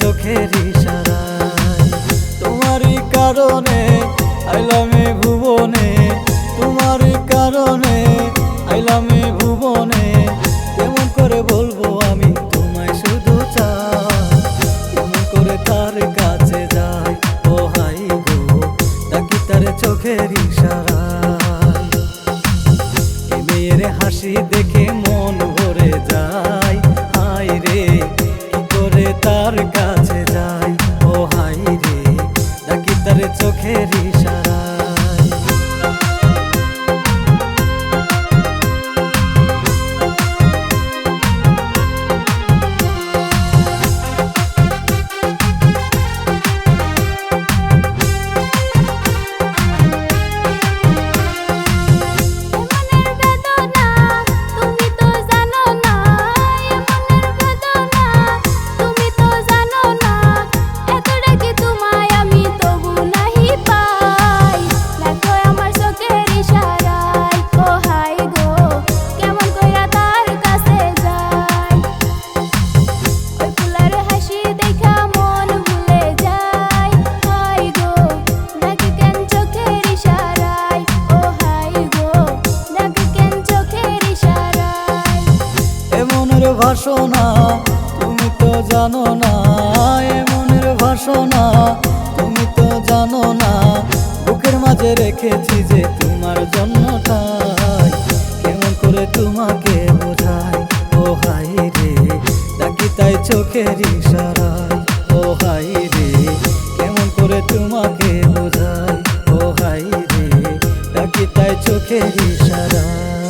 চোখের ইশারায়। তোমারই কারণে আইলাম ভুবনে। তোমারই কারণে আইলাম ভুবনে। কেমন করে বলব আমি তোমায় শুধু চাই। কেমন করে তার কাছে যাই, ও হাই গো তাকি তার চোখের ইশারায়? মেয়ের হাসি দেখে মন ভরে যায়। চোখের ভাষণা, তুমি তো জানো না, এমনের ভাষণা, তুমি তো জানো না, বুকের মাঝে রেখেছি যে তোমার জন্যটাই কেমন করে তোমাকে বোঝাই? ও হাই রে ডাকি তাই চোখের ইশারায়? ও হাই রে, কেমন করে তোমাকে বোঝাই? ও হাই রে ডাকি তাই চোখের ইশারায়?